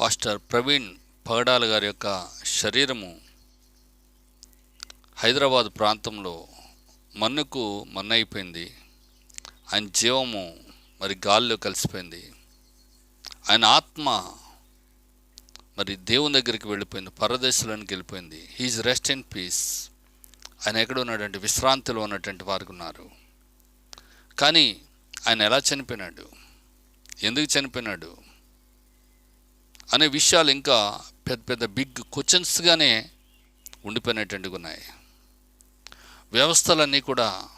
Pastor Praveen పగడాల గారి యొక్క శరీరము హైదరాబాద్ ప్రాంతంలో మన్నుకు మన్నైపోయింది. ఆయన జీవము మరి గాల్లో కలిసిపోయింది. ఆయన ఆత్మ మరి దేవుని దగ్గరికి వెళ్ళిపోయింది పరదేశంలోనికి వెళ్ళిపోయింది. హీజ్ రెస్ట్ ఇన్ పీస్ ఆయన ఎక్కడ ఉన్నటువంటి విశ్రాంతిలో ఉన్నటువంటి వారికి ఉన్నారు. కానీ ఆయన ఎలా చనిపోయినాడు? ఎందుకు చనిపోయినాడు? అనే విషయాలు ఇంకా పెద్ద పెద్ద బిగ్ క్వశ్చన్స్గానే ఉండిపోయినటువంటివి ఉన్నాయి. వ్యవస్థలన్నీ కూడా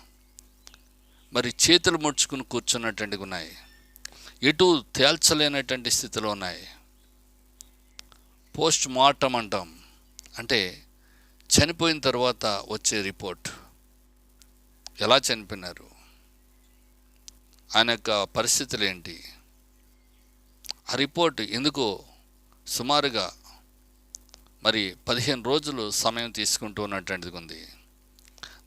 మరి చేతులు ముడుచుకుని కూర్చున్నటువంటివి ఉన్నాయి. ఎటు తేల్చలేనటువంటి స్థితిలో ఉన్నాయి. పోస్ట్ మార్టం అంటాం. అంటే చనిపోయిన తర్వాత వచ్చే రిపోర్ట్. ఎలా చనిపోయినారు? ఆయన యొక్క పరిస్థితులు ఏంటి? ఆ రిపోర్ట్ ఎందుకో సుమారుగా మరి పదిహేను రోజులు సమయం తీసుకుంటూ ఉన్నటువంటిది ఉంది.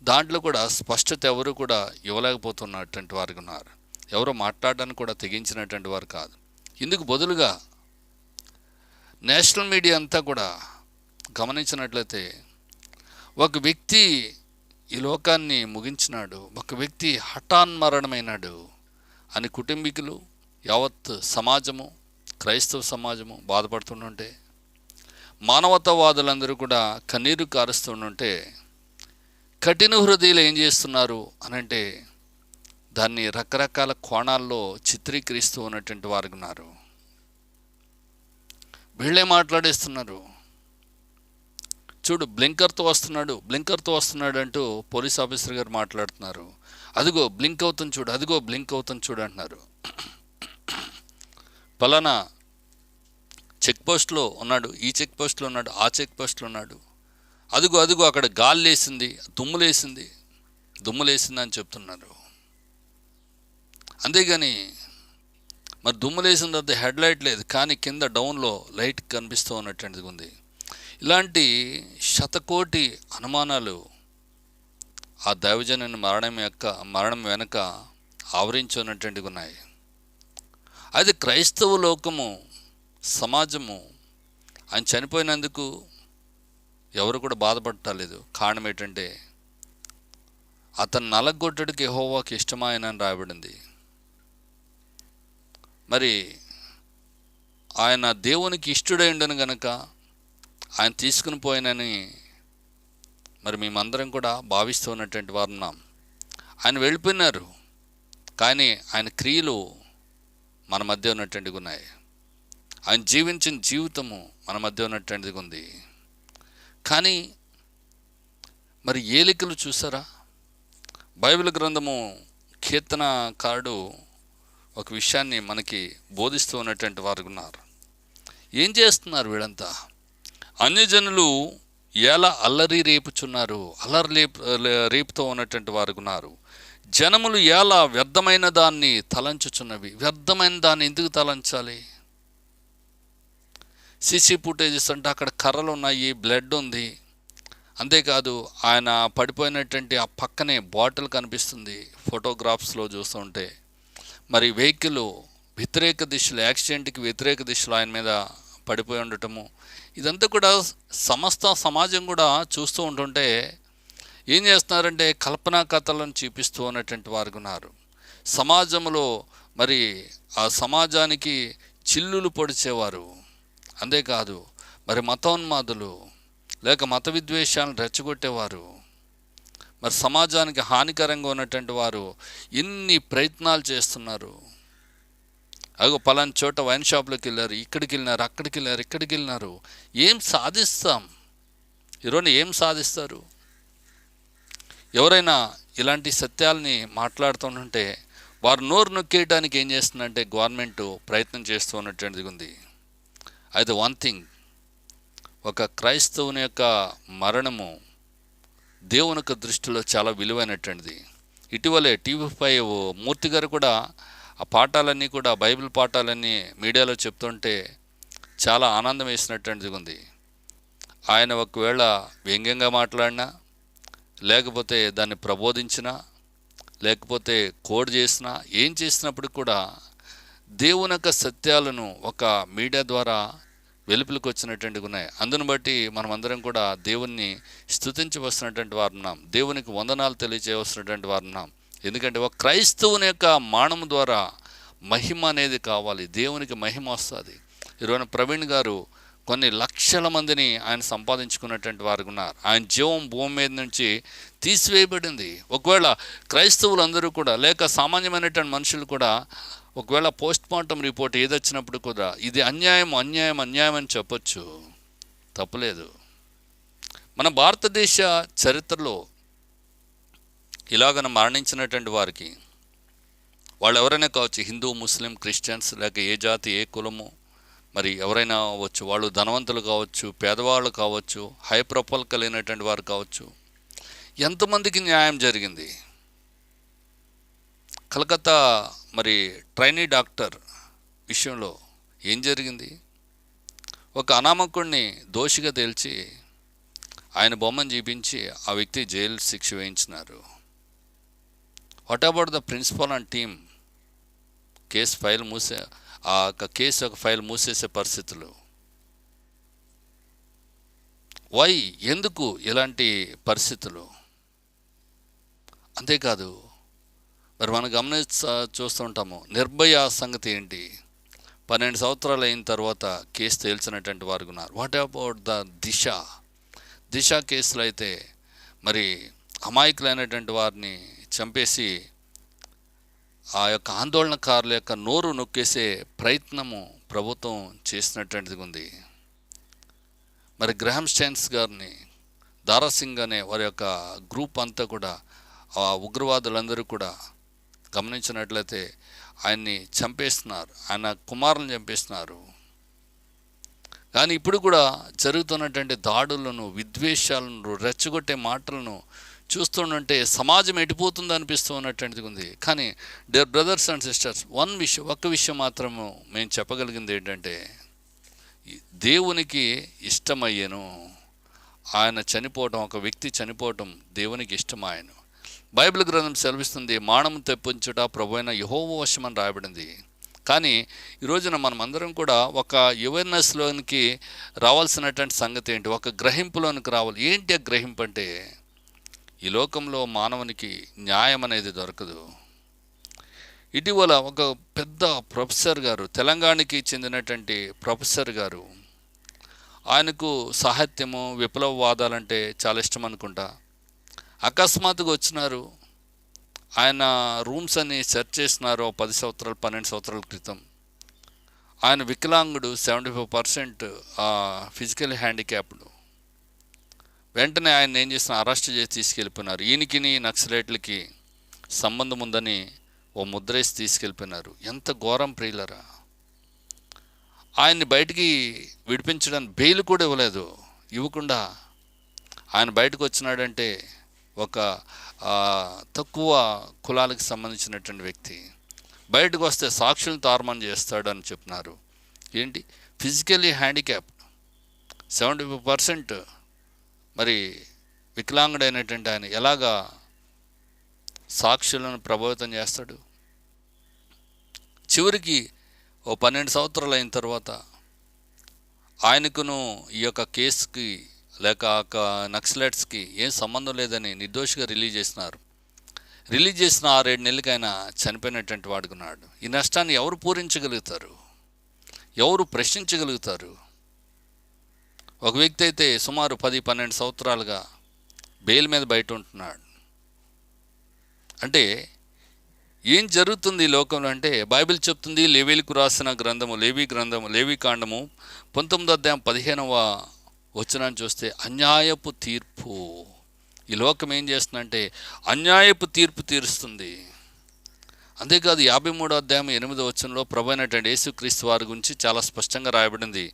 దాంట్లో కూడా స్పష్టత ఎవరు కూడా ఇవ్వలేకపోతున్నటువంటి వారు ఉన్నారు. ఎవరు మాట్లాడడానికి కూడా తెగించినటువంటి వారు కాదు. ఇందుకు బదులుగా నేషనల్ మీడియా అంతా కూడా గమనించినట్లయితే ఒక వ్యక్తి ఈ లోకాన్ని ముగించినాడు ఒక వ్యక్తి హఠాన్మరణమైనాడు అని కుటుంబీకులు యావత్ సమాజము క్రైస్తవ సమాజము బాధపడుతుంటే మానవతావాదులందరూ కూడా కన్నీరు కారుస్తుంటే కఠిన హృదయులు ఏం చేస్తున్నారు అనంటే దాన్ని రకరకాల కోణాల్లో చిత్రీకరిస్తూ ఉన్నటువంటి వారు ఉన్నారు. వీళ్ళే మాట్లాడేస్తున్నారు. చూడు బ్లింకర్తో వస్తున్నాడు బ్లింకర్తో వస్తున్నాడు అంటూ పోలీస్ ఆఫీసర్ గారు మాట్లాడుతున్నారు. అదిగో బ్లింక్ అవుతుంది చూడు అదిగో బ్లింక్ అవుతుంది చూడు అంటున్నారు. పలానా చెక్ పోస్ట్లో ఉన్నాడు ఈ చెక్ పోస్ట్లో ఉన్నాడు ఆ చెక్ పోస్ట్లో ఉన్నాడు. అదిగో అదిగో అక్కడ గాలి లేసింది దుమ్ము లేసింది. దుమ్ము లేసింది అని చెప్తున్నారు. అంతేగాని మరి దుమ్ము లేసిన తర్వాత హెడ్ లైట్ లేదు కానీ కింద డౌన్లో లైట్ కనిపిస్తూ ఉన్నటువంటిది ఉంది. ఇలాంటి శతకోటి అనుమానాలు ఆ దైవజనుని మరణం యొక్క మరణం వెనుక ఆవరించి ఉన్నాయి. అది క్రైస్తవ లోకము సమాజము. ఆయన చనిపోయినందుకు ఎవరు కూడా బాధపడటలేదు కారణం ఏంటంటే అతను నలగొట్టడికి ఎహోవాకి ఇష్టమాయనని రాయబడింది. మరి ఆయన దేవునికి ఇష్టడై ఉండను గనక ఆయన తీసుకుని పోయినని మరి మేమందరం కూడా భావిస్తూ ఉన్నటువంటి వారు ఉన్నాం. ఆయన వెళ్ళిపోయినారు. కానీ ఆయన క్రియలు మన మధ్య ఉన్నటువంటివి ఉన్నాయి. ఆయన జీవించిన జీవితము మన మధ్య ఉన్నటువంటిది ఉంది. కానీ మరి ఏలికలు చూసారా? బైబిల్ గ్రంథము కీర్తనకారుడు ఒక విషయాన్ని మనకి బోధిస్తూ ఉన్నటువంటి వారు ఉన్నారు. ఏం చేస్తున్నారు వీళ్ళంతా? అన్యజనులు ఎలా అల్లరి రేపుచున్నారు? అల్లరి రేపు రేపుతో ఉన్నటువంటి వారు ఉన్నారు. జనములు ఎలా వ్యర్థమైన దాన్ని తలంచుచున్నవి? వ్యర్థమైన దాన్ని ఎందుకు తలంచాలి? సీసీ ఫుటేజెస్ అంటే అక్కడ కర్రలు ఉన్నాయి బ్లడ్ ఉంది. అంతేకాదు ఆయన పడిపోయినటువంటి ఆ పక్కనే బాటిల్ కనిపిస్తుంది ఫోటోగ్రాఫ్స్లో చూస్తుంటే మరి వెహికల్ వ్యతిరేక దిశలో యాక్సిడెంట్కి వ్యతిరేక దిశలో ఆయన మీద పడిపోయి ఉండటము. ఇదంతా కూడా సమస్త సమాజం కూడా చూస్తూ ఉంటుంటే ఏం చేస్తున్నారంటే కల్పనా కథలను చూపిస్తూ ఉన్నటువంటి వారు ఉన్నారు. సమాజంలో మరి ఆ సమాజానికి చిల్లులు పొడిచేవారు. అంతేకాదు మరి మతోన్మాదులు లేక మత విద్వేషాలను రెచ్చగొట్టేవారు. మరి సమాజానికి హానికరంగా ఉన్నటువంటి వారు ఎన్ని ప్రయత్నాలు చేస్తున్నారు. అగో పలాని చోట వైన్ షాప్లోకి వెళ్ళారు ఇక్కడికి వెళ్ళినారు అక్కడికి వెళ్ళారు ఇక్కడికి వెళ్ళినారు. ఏం సాధిస్తాం? ఈరోజు ఏం సాధిస్తారు? ఎవరైనా ఇలాంటి సత్యాల్ని మాట్లాడుతుంటే వారు నోరు నొక్కేయడానికి ఏం చేస్తుందంటే గవర్నమెంట్ ప్రయత్నం చేస్తూ ఉన్నటువంటిది ఉంది. అయితే వన్ థింగ్ ఒక క్రైస్తవుని యొక్క మరణము దేవుని యొక్క దృష్టిలో చాలా విలువైనటువంటిది. ఇటీవలే టీవీ ఫైవ్ మూర్తి గారు కూడా ఆ పాఠాలన్నీ కూడా బైబిల్ పాఠాలన్నీ మీడియాలో చెప్తుంటే చాలా ఆనందం వేసినటువంటిది ఉంది. ఆయన ఒకవేళ వ్యంగ్యంగా మాట్లాడినా లేకపోతే దాన్ని ప్రబోధించినా లేకపోతే కోడ్ చేసినా ఏం చేసినప్పుడు కూడా దేవుని యొక్క సత్యాలను ఒక మీడియా ద్వారా వెలుపులకు వచ్చినటువంటి ఉన్నాయి. అందును బట్టి మనమందరం కూడా దేవుణ్ణి స్థుతించవలసినటువంటి వారు ఉన్నాం. దేవునికి వందనాలు తెలియజేయవలసినటువంటి వారు ఉన్నాం. ఎందుకంటే ఒక క్రైస్తవుని యొక్క మానము ద్వారా మహిమ అనేది కావాలి. దేవునికి మహిమ వస్తుంది. ఈరోజు ప్రవీణ్ గారు కొన్ని లక్షల మందిని ఆయన సంపాదించుకున్నటువంటి వారు ఉన్నారు ఆయన జీవం భూమి మీద నుంచి తీసివేయబడింది. ఒకవేళ క్రైస్తవులందరూ కూడా లేక సామాన్యమైనటువంటి మనుషులు కూడా ఒకవేళ పోస్ట్ మార్టం రిపోర్ట్ ఏదొచ్చినప్పుడు కూడా ఇది అన్యాయం అన్యాయం అన్యాయం అని చెప్పొచ్చు. తప్పలేదు. మన భారతదేశ చరిత్రలో ఇలాగన మరణించినటువంటి వారికి వాళ్ళు ఎవరైనా కావచ్చు హిందూ ముస్లిం క్రిస్టియన్స్ లేక ఏ జాతి ఏ కులము మరి ఎవరైనా అవ్వచ్చు వాళ్ళు ధనవంతులు కావచ్చు పేదవాళ్ళు కావచ్చు హై ప్రొఫైల్ కలిగినటువంటి వారు కావచ్చు ఎంతమందికి న్యాయం జరిగింది? కలకత్తా మరి ట్రైనీ డాక్టర్ విషయంలో ఏం జరిగింది? ఒక అనామకుడిని దోషిగా తేల్చి ఆయన బొమ్మను చూపించి ఆ వ్యక్తి జైలు శిక్ష వేయించినారు. What about the principal and team case file మూసే ఆ యొక్క కేసు ఒక ఫైల్ మూసేసే పరిస్థితులు. వై ఎందుకు ఇలాంటి పరిస్థితులు? అంతేకాదు మరి మనం గమనించ చూస్తుంటాము నిర్భయ సంగతి ఏంటి? పన్నెండు సంవత్సరాలు అయిన తర్వాత కేసు తేల్చినటువంటి వారు ఉన్నారు. What about the Disha? Disha కేసులో అయితే మరి అమాయకులైనటువంటి వారిని చంపేసి ఆ యొక్క ఆందోళనకారుల యొక్క నోరు నొక్కేసే ప్రయత్నము ప్రభుత్వం చేసినటువంటిది ఉంది. మరి గ్రహం స్టైన్స్ గారిని దారాసింగ్ అనే వారి యొక్క గ్రూప్ అంతా కూడా ఆ ఉగ్రవాదులందరూ కూడా గమనించినట్లయితే ఆయన్ని చంపేస్తున్నారు. ఆయన కుమారులను చంపేస్తున్నారు. కానీ ఇప్పుడు కూడా జరుగుతున్నటువంటి దాడులను విద్వేషాలను రెచ్చగొట్టే మాటలను చూస్తుంటే సమాజం ఎడిపోతుంది అనిపిస్తూ ఉన్నటువంటిది ఉంది. కానీ dear brothers and sisters one విషయం ఒక్క విషయం మాత్రము మేము చెప్పగలిగింది ఏంటంటే దేవునికి ఇష్టమయ్యను. ఆయన చనిపోవటం ఒక వ్యక్తి చనిపోవటం దేవునికి ఇష్టమాయను. బైబిల్ గ్రంథం సెలవిస్తుంది మానము తెప్పించుట ప్రభువైన అయిన యహోవ వశమని రాయబడింది. కానీ ఈ రోజున మనమందరం కూడా ఒక అవేర్నెస్లోనికి రావాల్సినటువంటి సంగతి ఏంటి? ఒక గ్రహింపులోనికి రావాలి. ఏంటి ఆ గ్రహింపు అంటే ఈ లోకంలో మానవునికి న్యాయం అనేది దొరకదు. ఇటీవల ఒక పెద్ద ప్రొఫెసర్ గారు తెలంగాణకి చెందినటువంటి ప్రొఫెసర్ గారు ఆయనకు సాహిత్యము విప్లవవాదాలంటే చాలా ఇష్టం అనుకుంటా అకస్మాత్తుగా వచ్చినారు. ఆయన రూమ్స్ అన్ని సెర్చ్ చేసినారు పది సంవత్సరాలు పన్నెండు సంవత్సరాల క్రితం. ఆయన వికలాంగుడు seventy five percent physical handicapped. వెంటనే ఆయన ఏం చేసిన అరెస్ట్ చేసి తీసుకెళ్ళిపోయినారు. ఈయనకిని నక్సలైట్లకి సంబంధం ఉందని ఓ ముద్రేసి తీసుకెళ్ళిపోయినారు. ఎంత ఘోరం ప్రియులరా. ఆయన్ని బయటికి విడిపించడానికి బెయిల్ కూడా ఇవ్వలేదు. ఇవ్వకుండా ఆయన బయటకు వచ్చినాడంటే ఒక తక్కువ కులాలకు సంబంధించినటువంటి వ్యక్తి. బయటకు వస్తే సాక్షులను తారుమానం చేస్తాడు అని చెప్పినారు. ఏంటి? Physically handicap seventy five percent మరి వికలాంగుడైనటువంటి ఆయన ఎలాగా సాక్షులను ప్రభావితం చేస్తాడు? చివరికి ఓ పన్నెండు సంవత్సరాలు అయిన తర్వాత ఆయనకును ఈ యొక్క కేసుకి లేక ఆ నక్సలైట్స్కి ఏం సంబంధం లేదని నిర్దోషిగా రిలీజ్ చేసినారు. రిలీజ్ చేసిన ఆరేడు నెలలకి ఆయన చనిపోయినటువంటి వాడుకున్నాడు. ఈ నష్టాన్ని ఎవరు పూరించగలుగుతారు? ఎవరు ప్రశ్నించగలుగుతారు? ఒక వ్యక్తి అయితే సుమారు పది పన్నెండు సంవత్సరాలుగా బెయిల్ మీద బయట ఉంటున్నాడు. అంటే ఏం జరుగుతుంది ఈ లోకంలో అంటే బైబిల్ చెప్తుంది లేవీలకు రాసిన గ్రంథము లేవి గ్రంథము లేవి కాండము పంతొమ్మిదో అధ్యాయం పదిహేనవ వచనాన్ని చూస్తే అన్యాయపు తీర్పు. ఈ లోకం ఏం చేస్తుందంటే అన్యాయపు తీర్పు తీరుస్తుంది. అంతేకాదు యాభై మూడో అధ్యాయం ఎనిమిదో వచనంలో ప్రభు అయినటువంటి యేసుక్రీస్తు వారి గురించి చాలా స్పష్టంగా రాయబడింది.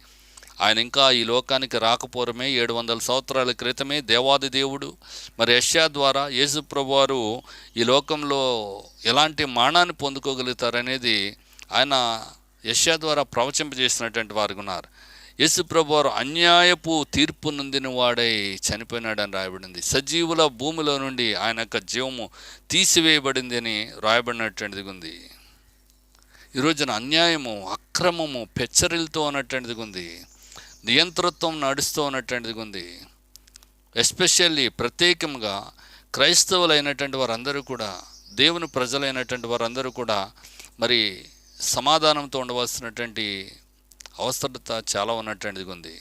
ఆయన ఇంకా ఈ లోకానికి రాకపోవడమే ఏడు వందల సంవత్సరాల క్రితమే దేవాది దేవుడు. మరి యష్యా ద్వారా యేసుప్రభు వారు ఈ లోకంలో ఎలాంటి మానాన్ని పొందుకోగలుగుతారనేది ఆయన యష్యా ద్వారా ప్రవచింపజేసినటువంటి వారు ఉన్నారు. యేసుప్రభు వారు అన్యాయపు తీర్పు నొందిన వాడై చనిపోయినాడని రాయబడింది. సజీవుల భూమిలో నుండి ఆయన యొక్క జీవము తీసివేయబడింది అని రాయబడినటువంటిది ఉంది. ఈ రోజున అన్యాయము అక్రమము పెచ్చరిలతో అన్నటువంటిది ఉంది. నియంతృత్వం నడుస్తూ ఉన్నటువంటిది ఉంది. ఎస్పెషల్లీ ప్రత్యేకంగా క్రైస్తవులైనటువంటి వారందరూ కూడా దేవుని ప్రజలైనటువంటి వారందరూ కూడా మరి సమాధానంతో ఉండవలసినటువంటి అవసరత చాలా ఉన్నటువంటిది ఉంది.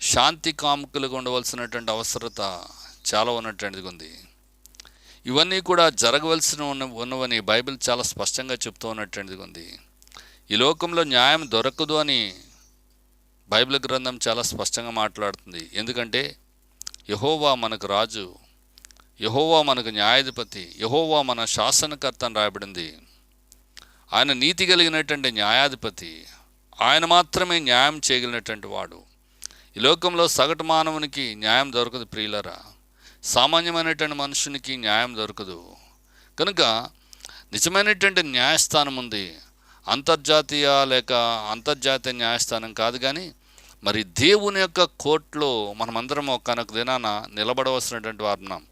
శాంతి కాముకులుగా ఉండవలసినటువంటి అవసరత చాలా ఉన్నటువంటిది ఉంది. ఇవన్నీ కూడా జరగవలసిన ఉన్న ఉన్నవని బైబిల్ చాలా స్పష్టంగా చెప్తూ ఉన్నటువంటిది ఉంది. ఈ లోకంలో న్యాయం దొరకదు అని బైబిల్ గ్రంథం చాలా స్పష్టంగా మాట్లాడుతుంది. ఎందుకంటే యహోవా మనకు రాజు యహోవా మనకు న్యాయాధిపతి యహోవా మన శాసనకర్త అని రాయబడింది. ఆయన నీతి కలిగినటువంటి న్యాయాధిపతి ఆయన మాత్రమే న్యాయం చేయగలిగినటువంటి వాడు. ఈ లోకంలో సగటు మానవునికి న్యాయం దొరకదు ప్రియులరా. సామాన్యమైనటువంటి మనుషునికి న్యాయం దొరకదు. కనుక నిజమైనటువంటి న్యాయస్థానం ఉంది. అంతర్జాతీయ లేక అంతర్జాతీయ న్యాయస్థానం కాదు కానీ మరి దేవుని యొక్క కోర్టులో మనమందరం ఒకనొక దినాన నిలబడవలసినటువంటి వారున్నాం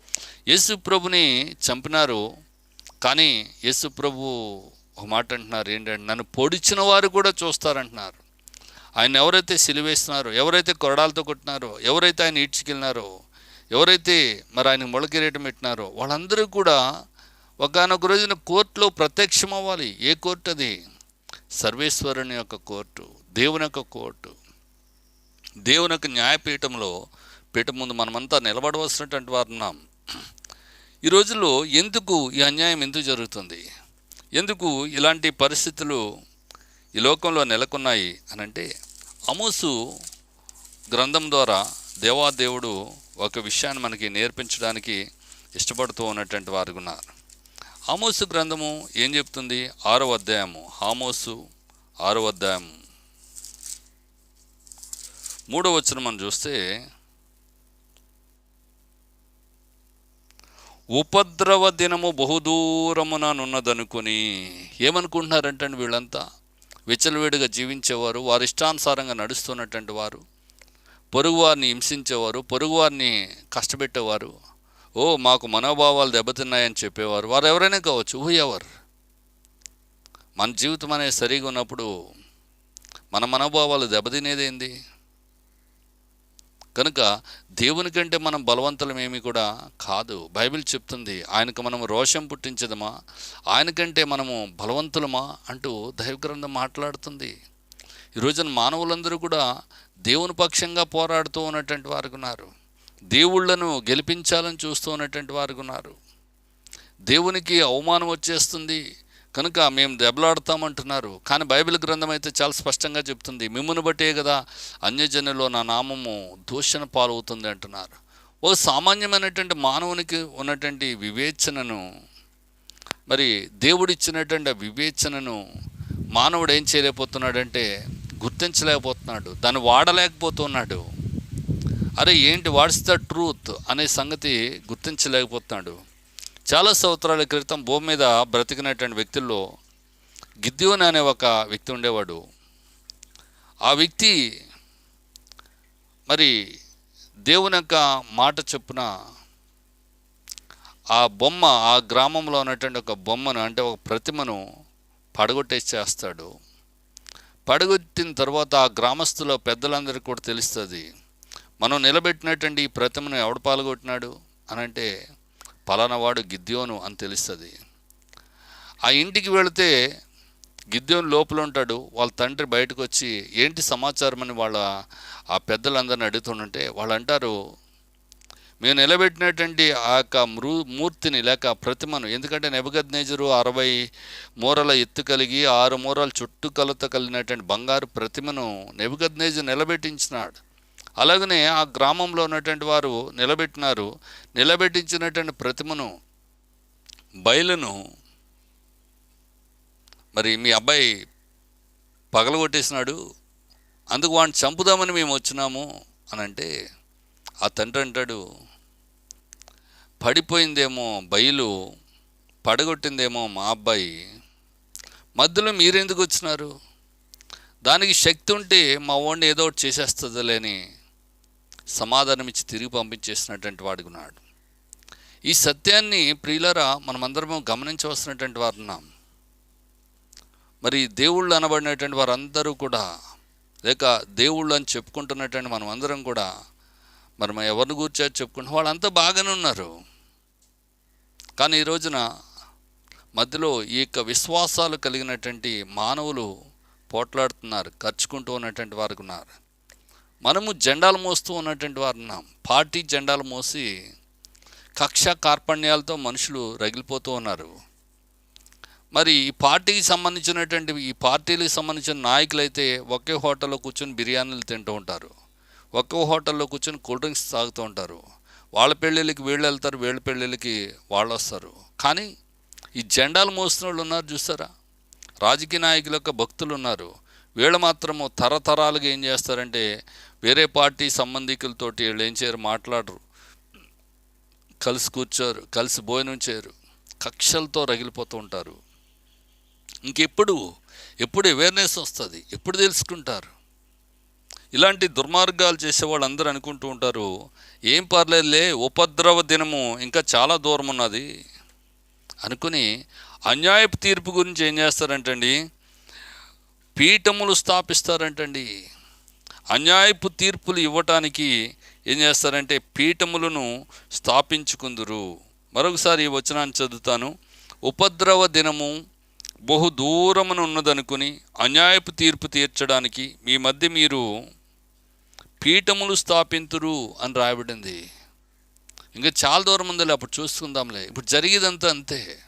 యేసు ప్రభుని చంపినారు కానీ యేసు ప్రభు ఒక మాట అంటున్నారు ఏంటంటే నన్ను పొడిచిన వారు కూడా చూస్తారంటున్నారు. ఆయన ఎవరైతే సిలివేస్తున్నారో ఎవరైతే కొరడాలతో కొట్టినారో ఎవరైతే ఆయన ఈడ్చుకెళ్ళినారో ఎవరైతే మరి ఆయన మొలకిరేయటం పెట్టినారో వాళ్ళందరూ కూడా ఒకనొక రోజున కోర్టులో ప్రత్యక్షం అవ్వాలి ఏ కోర్టు అది? సర్వేశ్వరుని యొక్క కోర్టు దేవుని యొక్క కోర్టు. దేవుని యొక్క న్యాయపీఠంలో పీఠం ముందు మనమంతా నిలబడవలసినటువంటి వారు ఉన్నాం. ఈ రోజుల్లో ఎందుకు ఈ అన్యాయం ఎందుకు జరుగుతుంది? ఎందుకు ఇలాంటి పరిస్థితులు ఈ లోకంలో నెలకొన్నాయి అని అంటే అమోసు గ్రంథం ద్వారా దేవాదేవుడు ఒక విషయాన్ని మనకి నేర్పించడానికి ఇష్టపడుతూ ఉన్నటువంటి వారు ఉన్నారు. ఆమోసు గ్రంథము ఏం చెప్తుంది? ఆరో అధ్యాయము. ఆమోసు ఆరో అధ్యాయము. మూడో వచ్చిన మనం చూస్తే ఉపద్రవ దినము బహుదూరముననున్నదనుకొని ఏమనుకుంటున్నారంటే వీళ్ళంతా? విచ్చలవేడిగా జీవించేవారు వారి ఇష్టానుసారంగా నడుస్తున్నటువంటి వారు పొరుగువారిని హింసించేవారు పొరుగువారిని కష్టపెట్టేవారు ఓ మాకు మనోభావాలు దెబ్బతిన్నాయని చెప్పేవారు. వారు ఎవరైనా కావచ్చు హూ ఎవరు మన జీవితం అనేది సరిగా ఉన్నప్పుడు మన మనోభావాలు దెబ్బతినేదేంది? కనుక దేవుని కంటే మనం బలవంతులమేమి కూడా కాదు. బైబిల్ చెప్తుంది ఆయనకు మనం రోషం పుట్టించదమా? ఆయనకంటే మనము బలవంతులమా? అంటూ దైవగ్రంథం మాట్లాడుతుంది. ఈరోజున మానవులందరూ కూడా దేవుని పక్షంగా పోరాడుతూ ఉన్నటువంటి వారు ఉన్నారు. దేవుళ్ళను గెలిపించాలని చూస్తూ ఉన్నటువంటి వారు ఉన్నారు. దేవునికి అవమానం వచ్చేస్తుంది. కనుక మేము దెబ్బలాడతామంటున్నారు. కానీ బైబిల్ గ్రంథం అయితే చాలా స్పష్టంగా చెప్తుంది. మిమ్మల్ని బట్టే కదా అన్యజనులో నా నామము దూషణ పాలవుతుంది అంటున్నారు. ఒక సామాన్యమైనటువంటి మానవునికి ఉన్నటువంటి వివేచనను మరి దేవుడిచ్చినటువంటి ఆ వివేచనను మానవుడు ఏం చేయలేకపోతున్నాడంటే గుర్తించలేకపోతున్నాడు. దాన్ని వాడలేకపోతున్నాడు. అరే ఏంటి వాట్స్ ద ట్రూత్ అనే సంగతి గుర్తించలేకపోతున్నాడు. చాలా సంవత్సరాల క్రితం భూమి మీద బ్రతికినటువంటి వ్యక్తుల్లో గిద్యోన్ అనే ఒక వ్యక్తి ఉండేవాడు. ఆ వ్యక్తి మరి దేవుని యొక్క మాట చొప్పున ఆ బొమ్మ ఆ గ్రామంలో ఉన్నటువంటి ఒక బొమ్మను అంటే ఒక ప్రతిమను పడగొట్టేసి చేస్తాడు పడగొట్టిన తర్వాత ఆ గ్రామస్తుల పెద్దలందరికీ కూడా తెలుస్తుంది. మనం నిలబెట్టినటువంటి ఈ ప్రతిమను ఎవడు పాల్గొట్టినాడు అని అంటే పలానా వాడు గిద్యోను అని తెలుస్తుంది. ఆ ఇంటికి వెళితే గిద్యోను లోపల ఉంటాడు. వాళ్ళ తండ్రి బయటకు వచ్చి ఏంటి సమాచారం అని వాళ్ళ ఆ పెద్దలందరిని అడుగుతుంటే వాళ్ళు అంటారు మేము నిలబెట్టినటువంటి ఆ యొక్క మృ మూర్తిని లేక ప్రతిమను ఎందుకంటే నెబద్ అరవై మూరల ఎత్తు కలిగి ఆరు మూరల కలత కలిగినటువంటి బంగారు ప్రతిమను నెబద్ నిలబెట్టించినాడు. అలాగనే ఆ గ్రామంలో ఉన్నటువంటి వారు నిలబెట్టినారు. నిలబెట్టించినటువంటి ప్రతిమను బయలును మరి మీ అబ్బాయి పగలగొట్టేసినాడు. అందుకు వాడిని చంపుదామని మేము వచ్చినాము అని అంటే ఆ తండ్రి అంటాడు పడిపోయిందేమో బయలు పడగొట్టిందేమో మా అబ్బాయి. మధ్యలో మీరెందుకు వచ్చినారు? దానికి శక్తి ఉంటే మా వాడిని ఏదో ఒకటి చేసేస్తుందిలేని సమాధానం ఇచ్చి తిరిగి పంపించేసినటువంటి వాడికి ఉన్నాడు. ఈ సత్యాన్ని ప్రియులరా మనమందరము గమనించవలసినటువంటి వారు ఉన్నాం. మరి దేవుళ్ళు అనబడినటువంటి వారందరూ కూడా లేక దేవుళ్ళు అని చెప్పుకుంటున్నటువంటి మనం అందరం కూడా మరి మనం ఎవరిని కూర్చో చెప్పుకుంటున్నాం? వాళ్ళంతా బాగానే ఉన్నారు. కానీ ఈ రోజున మధ్యలో ఈ యొక్క విశ్వాసాలు కలిగినటువంటి మానవులు పోట్లాడుతున్నారు ఖర్చుకుంటూ ఉన్నటువంటి వారికి ఉన్నారు. మనము జెండాలు మోస్తూ ఉన్నటువంటి వారు ఉన్నాం. పార్టీ జెండాలు మోసి కక్ష కార్పణ్యాలతో మనుషులు రగిలిపోతూ ఉన్నారు. మరి ఈ పార్టీకి సంబంధించినటువంటి ఈ పార్టీలకు సంబంధించిన నాయకులైతే ఒకే హోటల్లో కూర్చొని బిర్యానీలు తింటూ ఉంటారు. ఒకే హోటల్లో కూర్చొని కూల్ డ్రింక్స్ తాగుతూ ఉంటారు. వాళ్ళ పెళ్ళిళ్ళకి వీళ్ళు వెళ్తారు వీళ్ళ పెళ్ళిళ్ళకి వాళ్ళు వస్తారు. కానీ ఈ జెండాలు మోస్తున్న వాళ్ళు ఉన్నారు చూస్తారా రాజకీయ నాయకుల యొక్క భక్తులు ఉన్నారు. వీళ్ళు మాత్రము తరతరాలుగా ఏం చేస్తారంటే వేరే పార్టీ సంబంధికులతోటి వీళ్ళు ఏం చేయరు మాట్లాడరు. కలిసి కూర్చోరు కలిసి భోజనం చేయరు. కక్షలతో రగిలిపోతూ ఉంటారు. ఇంకెప్పుడు ఎప్పుడు అవేర్నెస్ వస్తుంది ఎప్పుడు తెలుసుకుంటారు. ఇలాంటి దుర్మార్గాలు చేసే వాళ్ళందరూ అనుకుంటూ ఉంటారు ఏం పర్లేదులే ఉపద్రవ దినము ఇంకా చాలా దూరం ఉన్నది. అనుకుని అన్యాయపు తీర్పు గురించి ఏం చేస్తారంటండి? పీఠములు స్థాపిస్తారంటండి. అన్యాయపు తీర్పులు ఇవ్వటానికి ఏం చేస్తారంటే పీఠములను స్థాపించుకుందురు. మరొకసారి ఈ వచనాన్ని చదువుతాను. ఉపద్రవ దినము బహు దూరమున ఉన్నదనుకుని అన్యాయపు తీర్పు తీర్చడానికి మీ మధ్య మీరు పీఠములు స్థాపింతురు అని రాయబడింది. ఇంకా చాలా దూరం ఉందిలే అప్పుడు చూసుకుందాంలే. ఇప్పుడు జరిగేదంతా అంతే.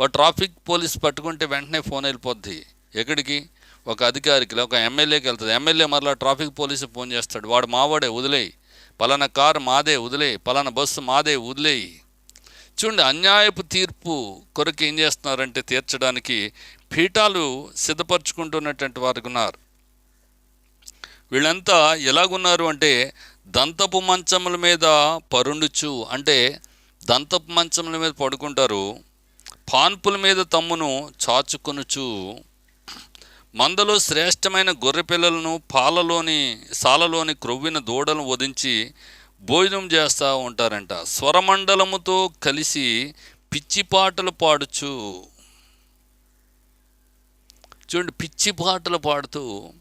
ఓ ట్రాఫిక్ పోలీస్ పట్టుకుంటే వెంటనే ఫోన్ వెళ్ళిపోద్ది. ఎక్కడికి? ఒక అధికారికి ఒక ఎమ్మెల్యేకి వెళ్తుంది. ఎమ్మెల్యే మరలా ట్రాఫిక్ పోలీసు ఫోన్ చేస్తాడు. వాడు మావాడే వదిలేయి. పలానా కారు మాదే వదిలేయి. పలానా బస్సు మాదే వదిలేయి. చూడండి అన్యాయపు తీర్పు కొరకు ఏం చేస్తున్నారంటే తీర్చడానికి పీఠాలు సిద్ధపరచుకుంటున్నటువంటి వారు ఉన్నారు. వీళ్ళంతా ఎలాగున్నారు అంటే దంతపు మంచముల మీద పరుండుచు అంటే దంతపు మంచముల మీద పడుకుంటారు. పాన్పుల మీద తమ్మును చాచుకొనుచు. మందలో శ్రేష్టమైన గొర్రె పిల్లలను పాలలోని సాలలోని క్రొవ్విన దూడలను వధించి భోజనం చేస్తూ ఉంటారంట. స్వరమండలముతో కలిసి పిచ్చి పాటలు పాడుచు. చూడండి పిచ్చి పాటలు పాడుతూ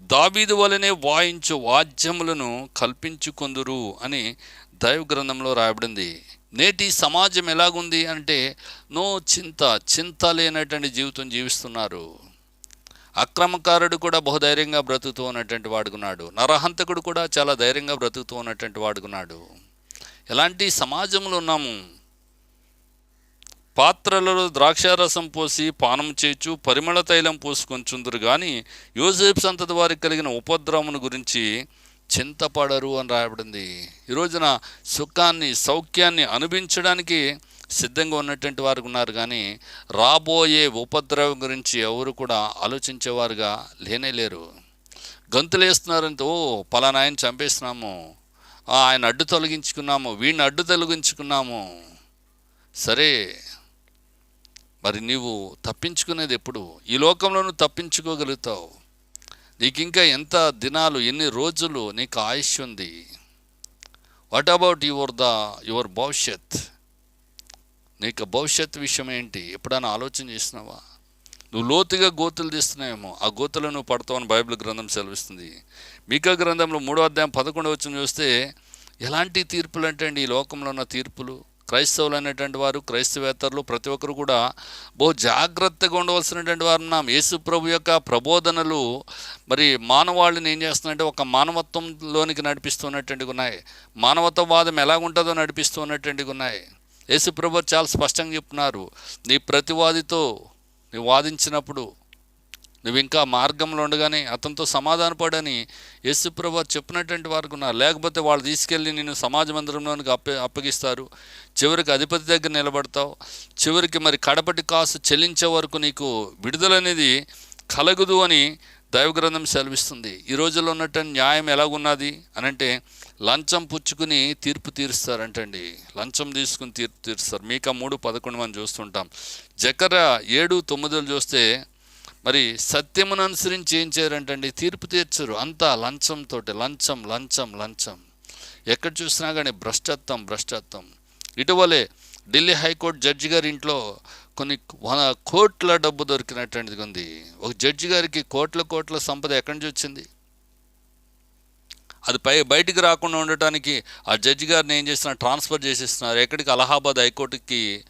దావీదు వలనే వాయించు వాద్యములను కల్పించుకొందురు అని దైవ గ్రంథంలో రాయబడింది. నేటి సమాజం ఎలాగుంది అంటే నో చింత చింత లేనటువంటి జీవితం జీవిస్తున్నారు. అక్రమకారుడు కూడా బహుధైర్యంగా బ్రతుకుతూ ఉన్నటువంటి వాడుకున్నాడు. నరహంతకుడు కూడా చాలా ధైర్యంగా బ్రతుకుతూ ఉన్నటువంటి వాడుకున్నాడు. ఎలాంటి సమాజంలో ఉన్నాము? పాత్రలలో ద్రాక్షారసం పోసి పానం చేయొచ్చు పరిమళ తైలం పోసుకొంచుందరు కానీ యోసేపు సంతతి వారికి కలిగిన ఉపద్రవమును గురించి చింతపడరు అని రాయబడింది. ఈ రోజున సుఖాన్ని సౌఖ్యాన్ని అనుభవించడానికి సిద్ధంగా ఉన్నటువంటి వారు ఉన్నారు కానీ రాబోయే ఉపద్రవం గురించి ఎవరు కూడా ఆలోచించేవారుగా లేనే లేరు. గంతులేస్తున్నారంటే ఓ పలానా ఆయన చంపేస్తున్నాము ఆయన అడ్డు తొలగించుకున్నాము. వీడిని అడ్డు తొలగించుకున్నాము. సరే మరి నీవు తప్పించుకునేది ఎప్పుడు? ఈ లోకంలో నువ్వు తప్పించుకోగలుగుతావు. నీకు ఇంకా ఎంత దినాలు ఎన్ని రోజులు నీకు ఆయుష్ ఉంది what about your the your భవిష్యత్? నీకు భవిష్యత్ విషయం ఏంటి? ఎప్పుడైనా ఆలోచన చేసినావా? నువ్వు లోతుగా గోతులు తీస్తున్నావేమో. ఆ గోతులు నువ్వు పడతావని బైబిల్ గ్రంథం సెలవిస్తుంది. మీకా గ్రంథంలో మూడో అధ్యాయం పదకొండు వచ్చిన చూస్తే ఎలాంటి తీర్పులు అంటే అండి ఈ లోకంలో ఉన్న తీర్పులు? క్రైస్తవులు అనేటువంటి వారు క్రైస్తవేతరులు ప్రతి ఒక్కరు కూడా బహు జాగ్రత్తగా ఉండవలసినటువంటి వారు ఉన్నాం. యేసు ప్రభు యొక్క ప్రబోధనలు మరి మానవాళిని ఏం చేస్తున్నాయంటే ఒక మానవత్వంలోనికి నడిపిస్తున్నటువంటివి ఉన్నాయి. మానవత్వవాదం ఎలాగుంటుందో నడిపిస్తున్నటువంటివి ఉన్నాయి. యేసుప్రభు చాలా స్పష్టంగా చెప్తున్నారు. నీ ప్రతివాదితో నీ వాదించినప్పుడు నువ్వు ఇంకా మార్గంలో ఉండగానే అతనితో సమాధానపడని యేసుప్రభు చెప్పినటువంటి వారికి ఉన్నారు. లేకపోతే వాళ్ళు తీసుకెళ్ళి నేను సమాజ మందిరంలోనికి అప్ప అప్పగిస్తారు. చివరికి అధిపతి దగ్గర నిలబడతావు. చివరికి మరి కడపటి కాసు చెల్లించే వరకు నీకు విడుదల అనేది కలగదు అని దైవగ్రంథం సెలవిస్తుంది. ఈ రోజుల్లో ఉన్నటువంటి న్యాయం ఎలాగున్నది అని అంటే లంచం పుచ్చుకుని తీర్పు తీరుస్తారంటండి. లంచం తీసుకుని తీర్పు తీరుస్తారు. మీక మూడు పదకొండు మనం చూస్తుంటాం. జకర ఏడు తొమ్మిదిలు చూస్తే మరి సత్యమును అనుసరించి ఏం చేయరంటండి? తీర్పు తీర్చరు. అంతా లంచంతో లంచం లంచం లంచం. ఎక్కడ చూసినా కానీ భ్రష్టత్వం భ్రష్టత్వం. ఇటీవలే ఢిల్లీ హైకోర్టు జడ్జి గారి ఇంట్లో కొన్ని కోట్ల డబ్బు దొరికినటువంటిది ఉంది ఒక జడ్జి గారికి కోట్ల కోట్ల సంపద ఎక్కడి నుంచి వచ్చింది? అది పై బయటికి రాకుండా ఉండటానికి ఆ జడ్జి గారిని ఏం చేస్తున్నారు ట్రాన్స్ఫర్ చేసేస్తున్నారు. ఎక్కడికి? అలహాబాద్ హైకోర్టుకి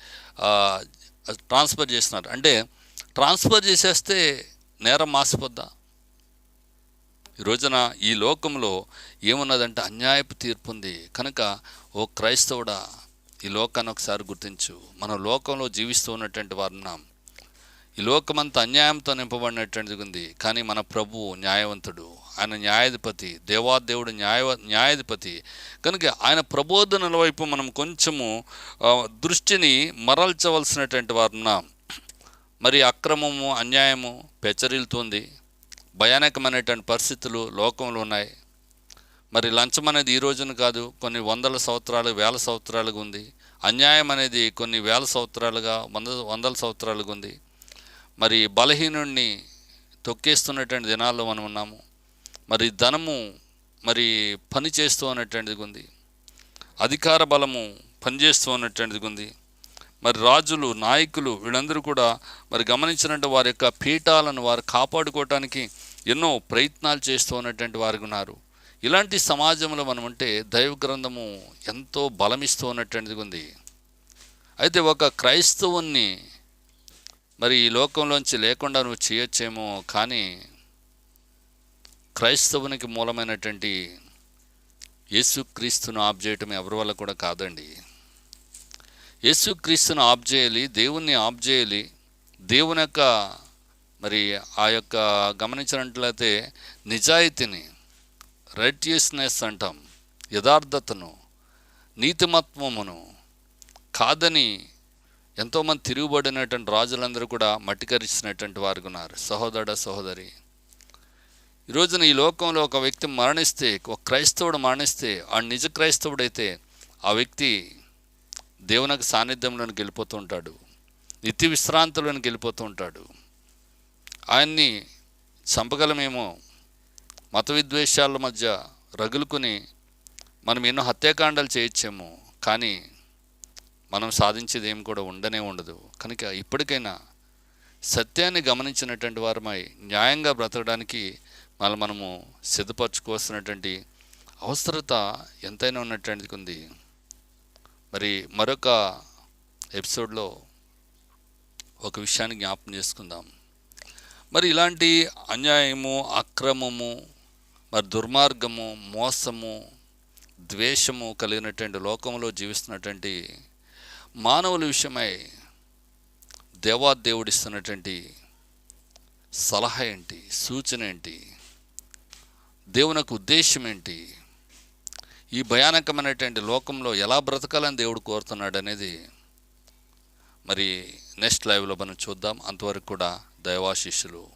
ట్రాన్స్ఫర్ చేస్తున్నారు. అంటే ట్రాన్స్ఫర్ చేసేస్తే నేరం మాసిపోద్దా ఈ రోజున ఈ లోకంలో ఏమున్నదంటే అన్యాయపు తీర్పు ఉంది. కనుక ఓ క్రైస్తవుడా ఈ లోకాన్ని ఒకసారి గుర్తించు. మనం లోకంలో జీవిస్తూ ఉన్నటువంటి వారున్నాం ఈ లోకమంతా అన్యాయంతో నింపబడినటువంటిది ఉంది. కానీ మన ప్రభువు న్యాయవంతుడు. ఆయన న్యాయాధిపతి దేవాదేవుడు న్యాయ న్యాయాధిపతి. కనుక ఆయన ప్రబోధనల వైపు మనం కొంచెము దృష్టిని మరల్చవలసినటువంటి వారు ఉన్నాం. మరి అక్రమము అన్యాయము పెచ్చరిల్తుంది భయానకమైనటువంటి పరిస్థితులు లోకంలో ఉన్నాయి. మరి లంచం అనేది ఈ రోజున కాదు కొన్ని వందల సంవత్సరాలు వేల సంవత్సరాలుగా ఉంది. అన్యాయం అనేది కొన్ని వేల సంవత్సరాలుగా వంద వందల సంవత్సరాలుగా ఉంది. మరి బలహీనుడిని తొక్కేస్తున్నటువంటి దినాల్లో మనం ఉన్నాము. మరి ధనము మరి పని చేస్తూ అనేటువంటిది ఉంది. అధికార బలము పనిచేస్తూ అనేటువంటిది ఉంది. మరి రాజులు నాయకులు వీళ్ళందరూ కూడా మరి గమనించినట్టు వారి యొక్క పీఠాలను వారు కాపాడుకోవటానికి ఎన్నో ప్రయత్నాలు చేస్తూ ఉన్నటువంటి వారు ఉన్నారు. ఇలాంటి సమాజంలో మనం ఉంటే దైవ గ్రంథము ఎంతో బలమిస్తూ ఉన్నటువంటిది ఉంది. అయితే ఒక క్రైస్తవుణ్ణి మరి ఈ లోకంలోంచి లేకుండా నువ్వు చేయొచ్చేమో కానీ క్రైస్తవునికి మూలమైనటువంటి యేసుక్రీస్తును ఆప్ చేయటం ఎవరి వల్ల కూడా కాదండి. యేసుక్రీస్తును ఆప్ చేయాలి దేవుణ్ణి ఆప్ చేయాలి దేవుని యొక్క మరి ఆ యొక్క గమనించినట్లయితే నిజాయితీని రైటియస్నెస్ అంటాం యథార్థతను నీతిమత్వమును కాదని ఎంతోమంది తిరుగుబడినటువంటి రాజులందరూ కూడా మట్టికరిచినటువంటి వారు ఉన్నారు. సహోదర సహోదరి ఈ రోజున ఈ లోకంలో ఒక వ్యక్తి మరణిస్తే ఒక క్రైస్తవుడు మరణిస్తే ఆ నిజ క్రైస్తవుడైతే ఆ వ్యక్తి దేవునికి సాన్నిధ్యంలోనికి వెళ్ళిపోతూ ఉంటాడు. నిత్య విశ్రాంతిలోనికి వెళ్ళిపోతూ ఉంటాడు. ఆయన్ని చంపగలమేమో మత విద్వేషాల మధ్య రగులుకుని మనం ఎన్నో హత్యాకాండాలు చేయొచ్చేమో కానీ మనం సాధించేది ఏం కూడా ఉండనే ఉండదు. కనుక ఇప్పటికైనా సత్యాన్ని గమనించినటువంటి వారమై న్యాయంగా బ్రతకడానికి మళ్ళీ మనము సిద్ధపరచుకోవాల్సినటువంటి అవసరత ఎంతైనా ఉన్నటువంటిది ఉంది. మరి మరొక ఎపిసోడ్లో ఒక విషయాన్ని జ్ఞాపం చేసుకుందాం. మరి ఇలాంటి అన్యాయము అక్రమము మరి దుర్మార్గము మోసము ద్వేషము కలిగినటువంటి లోకంలో జీవిస్తున్నటువంటి మానవుల విషయమై దేవాదేవుడిస్తున్నటువంటి సలహా ఏంటి? సూచన ఏంటి? దేవునికి ఉద్దేశం ఏంటి? ఈ భయానకమైనటువంటి లోకంలో ఎలా బ్రతకాలని దేవుడు కోరుతున్నాడు అనేది మరి నెక్స్ట్ లైవ్లో మనం చూద్దాం. అంతవరకు కూడా దైవాశిష్యులు